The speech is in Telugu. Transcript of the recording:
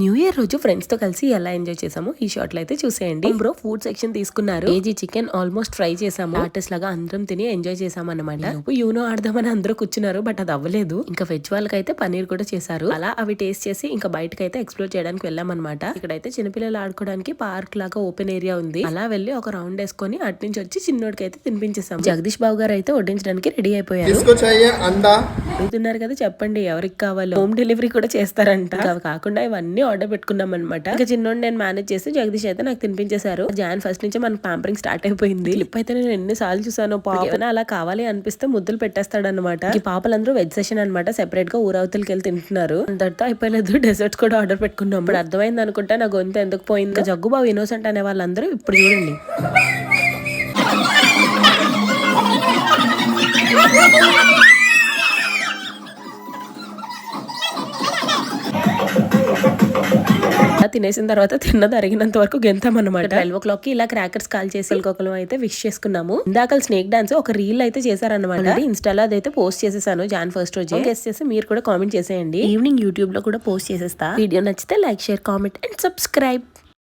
న్యూ ఇయర్ రోజు ఫ్రెండ్స్తో కలిసి ఎలా ఎంజాయ్ చేసామో ఈ షార్ట్లో అయితే చూసేయండి. బ్రో ఫుడ్ సెక్షన్ తీసుకున్నారు. ఏజీ చికెన్ ఆల్మోస్ట్ ఫ్రై చేసాము. ఆర్టిస్ట్ లాగా అందరం తిని ఎంజాయ్ చేసాము అనమాట యూనో ఆడదామని అందరూ కూర్చున్నారు బట్ అది అవ్వలేదు. ఇంకా వెజ్ వాళ్ళకైతే పనీర్ కూడా చేశారు. అలా అవి టేస్ట్ చేసి ఇంకా బయటకైతే ఎక్స్ప్లోర్ చేయడానికి వెళ్ళామన్నమాట. ఇక్కడైతే చిన్నపిల్లలు ఆడుకోవడానికి పార్క్ లాగా ఓపెన్ ఏరియా ఉంది. అలా వెళ్ళి ఒక రౌండ్ వేసుకొని అటు నుంచి వచ్చి చిన్నోడికి అయితే తినిపించేసాము. జగదీష్ బాబు గారు అయితే వడ్డించడానికి రెడీ అయిపోయారు. అడుగుతున్నారు కదా చెప్పండి ఎవరికి కావాలో. హోమ్ డెలివరీ కూడా చేస్తారంట. అవి కాకుండా ఇవన్నీ ఆర్డర్ పెట్టుకున్నాం అనమాట ఇంకా చిన్నోడు నేను మేనేజ్ చేసి జగదీష్ అయితే నాకు తినిపించేశారు. జాన్ ఫస్ట్ నుంచి మన పాంపరింగ్ స్టార్ట్ అయిపోయింది. క్లిప్ అయితే నేను ఎన్ని సార్లు చూసాను పాపన అలా కావాలి అనిపిస్తే ముద్దులు పెట్టేస్తాడు అనమాట ఈ పాపలందరూ వెజ్ సెషన్ అనమాట సెపరేట్గా ఊరవతలకి వెళ్ళి తింటున్నారు. అంతటితో అయిపోయలేదు డెజర్ట్స్ కూడా ఆర్డర్ పెట్టుకున్నాం. ఇప్పుడు అర్థమైంది అనుకుంటా నా గొంతు ఎందుకు పోయింది. ఇంకా జగ్గు బాబు ఇన్నోసెంట్ అనే వాళ్ళందరూ ఇప్పుడు చూడండి. అలా తినేసిన తర్వాత తిన్నది అరిగినంత వరకు గెంతాం అనమాట ట్వెల్వ్ ఓ క్లాక్కి ఇలా క్రాకర్స్ కాల్ చేసి ఒకరు అయితే విష్ చేసుకున్నాము. ఇందాక స్నేక్ డాన్స్ ఒక రీల్ అయితే చేశారనమాట ఇన్స్టాలో అదైతే పోస్ట్ చేసేసాను జాన్ ఫస్ట్ రోజు. గెస్ట్ చేసి మీరు కూడా కామెంట్ చేసేయండి. ఈవినింగ్ యూట్యూబ్లో కూడా పోస్ట్ చేసేస్తా. వీడియో నచ్చితే like share comment and subscribe